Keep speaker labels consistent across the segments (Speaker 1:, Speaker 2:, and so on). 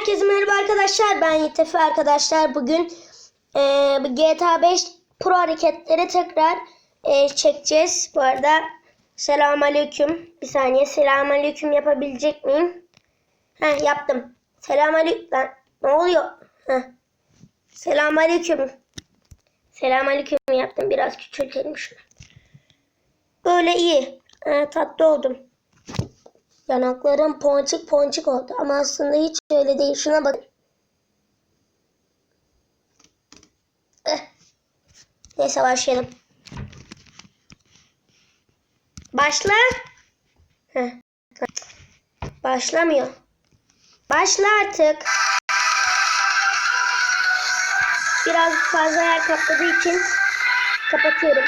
Speaker 1: Herkese merhaba arkadaşlar. Ben Yitefi arkadaşlar. Bugün e, GTA 5 Pro hareketleri tekrar e, çekeceğiz. Bu arada selamünaleyküm. Bir saniye selamünaleyküm yapabilecek miyim? Heh yaptım. Selamünaleyküm. Lan ne oluyor? Heh. Selamünaleyküm. Selamünaleyküm yaptım. Biraz küçültelim şunu. Böyle iyi. Ha, tatlı oldum. Yanaklarım ponçik ponçik oldu ama aslında hiç öyle değil. Şuna bak. Eh. Neyse başlayalım. Başla. Heh. Başlamıyor. Başla artık. Biraz fazla yer kapladığı için kapatıyorum.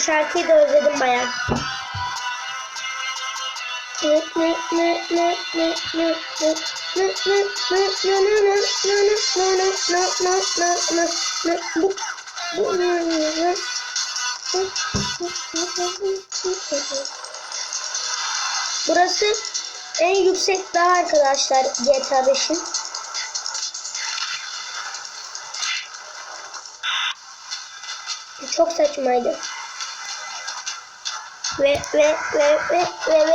Speaker 1: Şu şarkıyı da özledim bayağı. Burası en yüksek dağ arkadaşlar GTA 5'in. Çok saçmaydı. Ve ve ve ve ve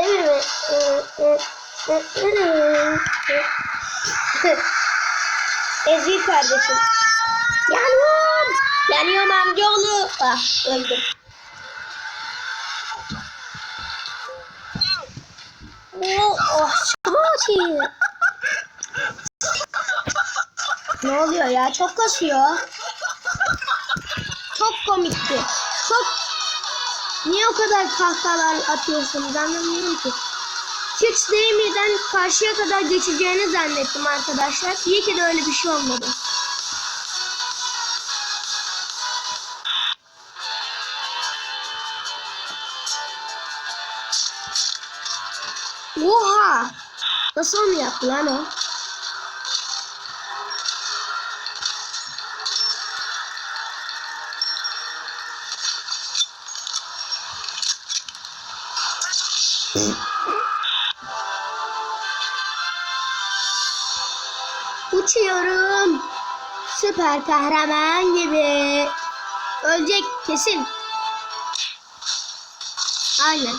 Speaker 1: ve ve Ezgi kardeşim. Yanıyorum. Yanıyorum amcaoğlu. Ah öldüm. Oh, oh atayım. Ne oluyor ya? Çok kasıyor. Çok komikti. Çok Niye o kadar kahkahalar atıyorsunuz anlamıyorum ki. Hiç değmeden karşıya kadar geçeceğini zannettim arkadaşlar. İyi ki de öyle bir şey olmadı. Oha! Nasıl onu yaptı lan o? Uçuyorum. Süper kahraman gibi. Ölecek kesin. Aynen.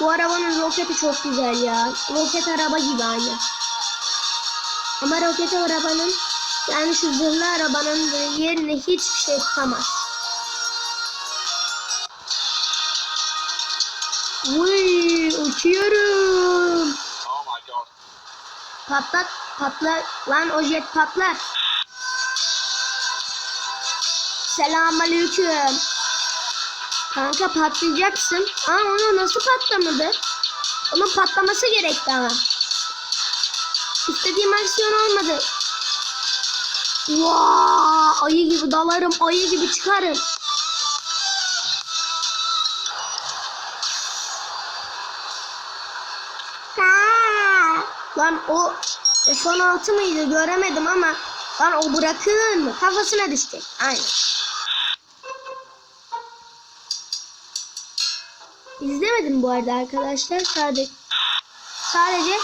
Speaker 1: Bu arabanın roketi çok güzel ya. Roket araba gibi aynı. Ama roket arabanın yani şu zırhlı arabanın yerine hiçbir şey tutamaz. Uy, uçuyorum.
Speaker 2: Oh my god.
Speaker 1: Patlat, patlar. Lan o jet patlar. Selamünaleyküm. Kanka patlayacaksın. Aa onu nasıl patlamadı? Onun patlaması gerekti ama. İstediğim aksiyon olmadı. Vaa, ayı gibi dalarım, ayı gibi çıkarım. Lan o son altı mıydı göremedim ama lan o bırakın mı? Kafasına düşecek. Aynen. İzlemedim bu arada arkadaşlar. Sadece sadece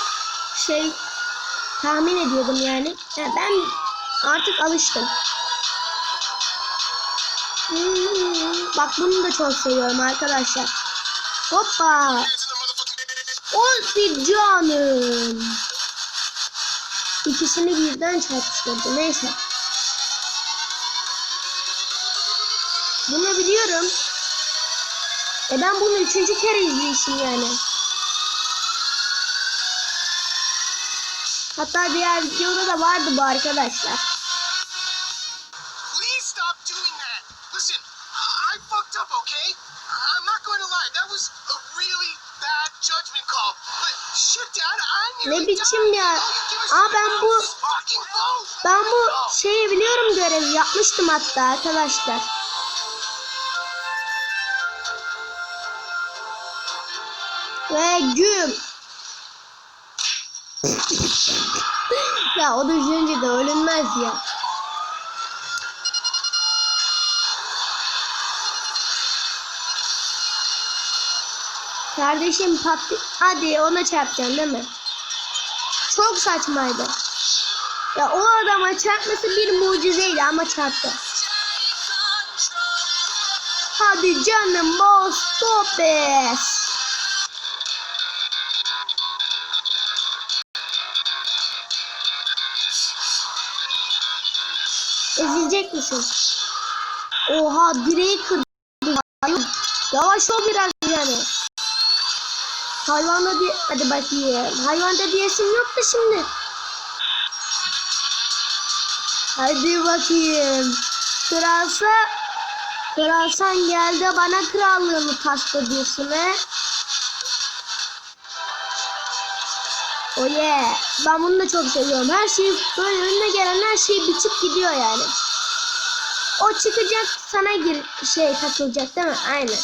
Speaker 1: şey tahmin ediyordum yani. Ya ben artık alıştım. Hmm, Bak bunu da çok seviyorum arkadaşlar. Hoppa. Olsun canım. İkisini birden çarpıştırdı. Neyse. Bunu biliyorum. E ben bunu üçüncü kere izleyişim yani. Hatta diğer videoda da vardı bu arkadaşlar. Ne biçim
Speaker 2: died.
Speaker 1: Aa ben bu ben bu şeyi biliyorum görev yapmıştım hatta arkadaşlar. Ve güm. ya o düşünce de ölünmez ya. Kardeşim patlı... Hadi ona çarpacaksın değil mi? Çok saçmaydı. Ya o adama çarpması bir mucizeydi ama çarptı. Hadi canım boss topes. Ezilecek misin? Oha direği kırdı. Yavaş ol biraz yani. Hayvanda diye... Hadi bakayım. Hayvanda diyesim yok da şimdi. Hadi bakayım. Kralsa... Kralsan geldi bana krallığını taşla diyorsun he. Oh. Ben bunu da çok seviyorum. Her şey böyle önüne gelen her şey biçip gidiyor yani. O çıkacak sana gir şey takılacak değil mi? Aynen.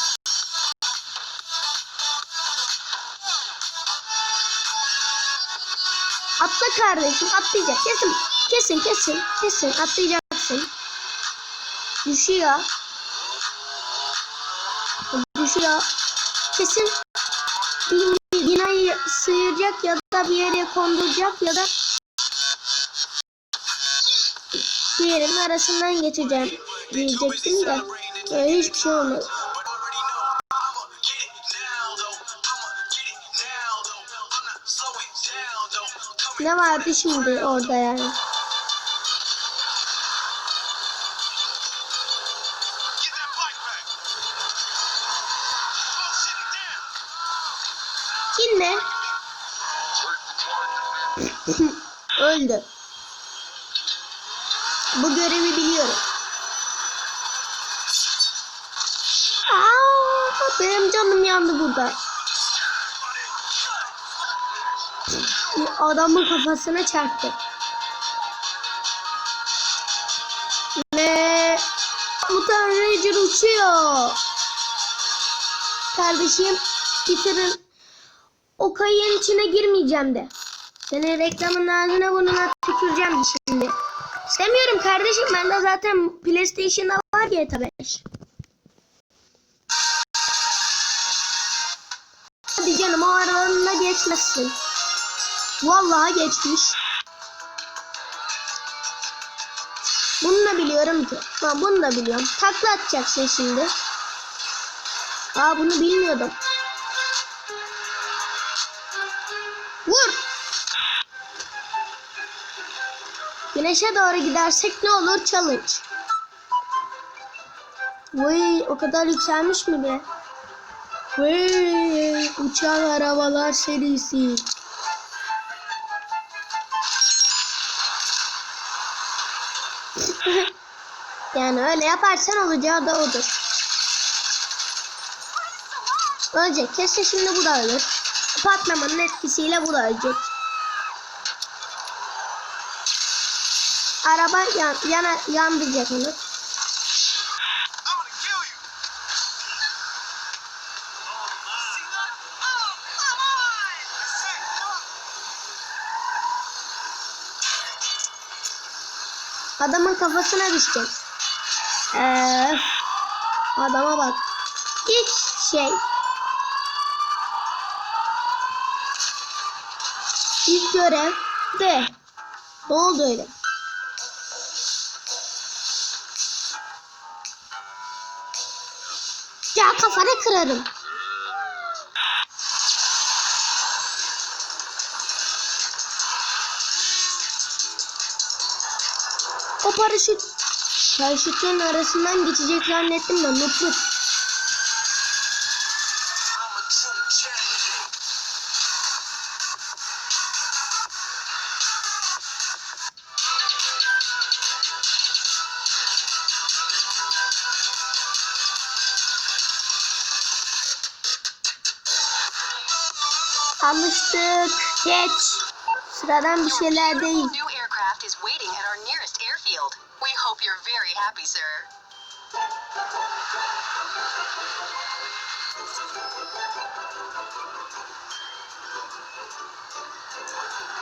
Speaker 1: Kardeşim atlayacak. Kesin kesin kesin kesin atlayacaksın. Düşüyor. Düşüyor. Kesin bir binayı sıyıracak ya da bir yere konduracak ya da diğerinin arasından geçeceğim diyecektim de böyle hiçbir şey olmadı. Ne vardı şimdi orada yani? Yine öldü. Bu görevi biliyorum. Aa, benim canım yandı burada. Adamın kafasına çarptı. Ve Mutant Ranger uçuyor. Kardeşim bitirin. O kayığın içine girmeyeceğim de. Senin reklamın ağzına burnuna tüküreceğim şimdi. İstemiyorum kardeşim. Bende zaten PlayStation'da var GTA 5. Hadi canım o aralarında geçmesin. Vallahi geçmiş. Bunu da biliyorum ki. Ha, bunu da biliyorum. Takla atacaksın şimdi. Aa bunu bilmiyordum. Vur. Güneşe doğru gidersek ne olur challenge. Vay o kadar yükselmiş mi be? Vay uçan arabalar serisi. Yani öyle yaparsan olacağı da odur. Ölecek. Kesin şimdi bu da ölür. Patlamanın etkisiyle bu da ölecek. Araba yan, yana, yandıracak onu. Adamın kafasına düşecek. Ee, adama bak. Hiç şey. İlk görev de. Ne oldu öyle? Ya kafana kırarım. O paraşüt paraşütlerin arasından geçecek zannettim de mutlu.
Speaker 2: I'm a true champion.
Speaker 1: Alıştık. Geç. Sıradan bir şeyler değil.
Speaker 3: Hope you're very happy, sir.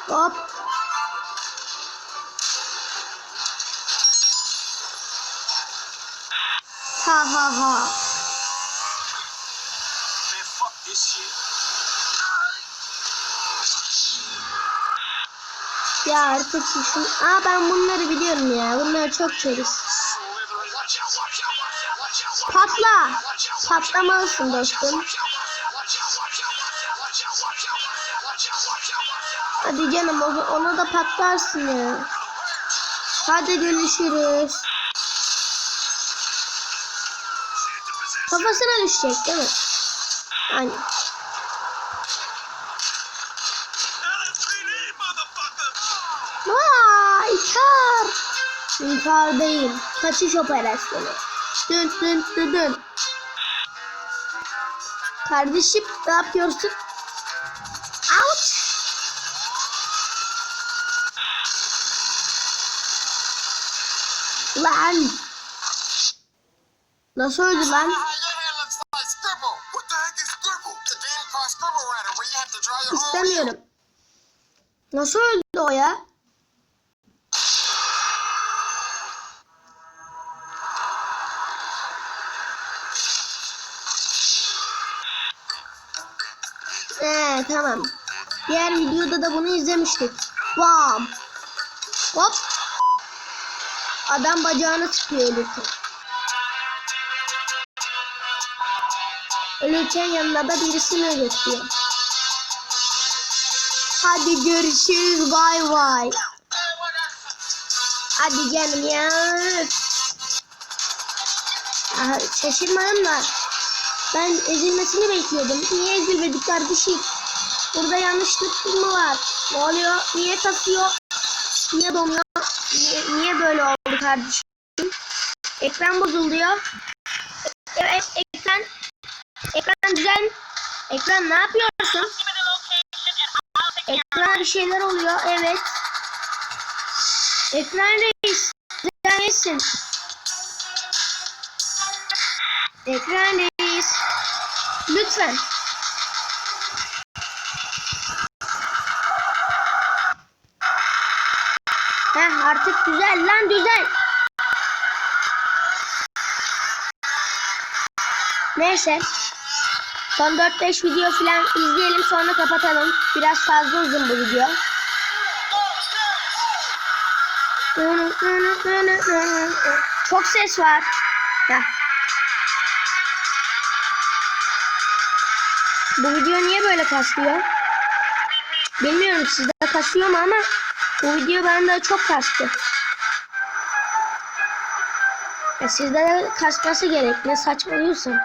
Speaker 1: Hop. Ha ha ha. Ya artık şu... Aa ben bunları biliyorum ya. Bunları çok
Speaker 2: out.
Speaker 1: Patla. Patlamalısın dostum. Hadi canım ona da patlarsın ya. Hadi görüşürüz. Kafasına düşecek değil mi? Aynen. Vaa intihar. İntihar değil. Kaçış operasyonu. Dün dün dün dün. Kardeşim ne yapıyorsun? Ouch. Lan. Nasıl öldü lan?
Speaker 2: Your hair looks like scribble.
Speaker 1: Ee, tamam. Diğer videoda da bunu izlemiştik. Bam. Hop. Adam bacağını sıkıyor ölürken. Ölürken yanına da birisini götürüyor. Hadi görüşürüz bay bay. Hadi canım ya. Aha, şaşırmadım da. Ben ezilmesini bekliyordum. Niye ezilmedik kardeşim? Burada yanlışlık mı var? Ne oluyor? Niye kasıyor? Niye donuyor? Niye, niye böyle oldu kardeşim? Ekran bozuluyor. Evet ekran. Ekran düzel. Ekran ne yapıyorsun? Ekran bir şeyler oluyor. Evet. Ekran reis. Neredesin? Ekran reis. Lütfen. Heh artık güzel lan güzel. Neyse. Son 4-5 video falan izleyelim sonra kapatalım. Biraz fazla uzun bu video. Çok ses var. Bu video niye böyle kasıyor? Bilmiyorum sizde kasıyor mu ama bu video bende çok kastı. Ya sizde de kasması gerek. Ne saçmalıyorsun?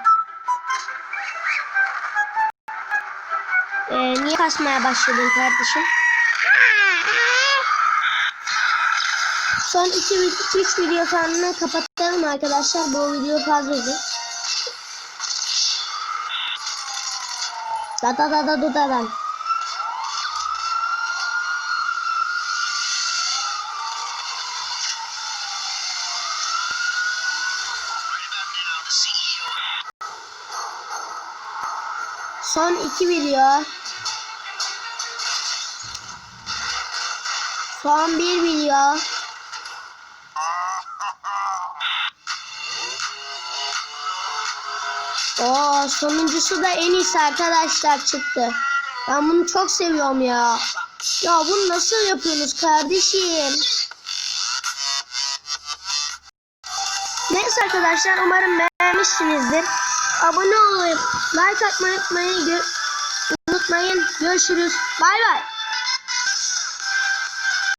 Speaker 1: Ee, niye kasmaya başladın kardeşim? Son 2-3 video sonra kapatalım arkadaşlar. Bu video fazla Da da da da da da da. Son iki video. Son bir video. Oo, sonuncusu da en iyisi arkadaşlar çıktı. Ben bunu çok seviyorum ya. Ya bunu nasıl yapıyorsunuz kardeşim? Neyse arkadaşlar umarım beğenmişsinizdir. Abone olup like atmayı unutmayın. Gö- unutmayın. Görüşürüz. Bay bay.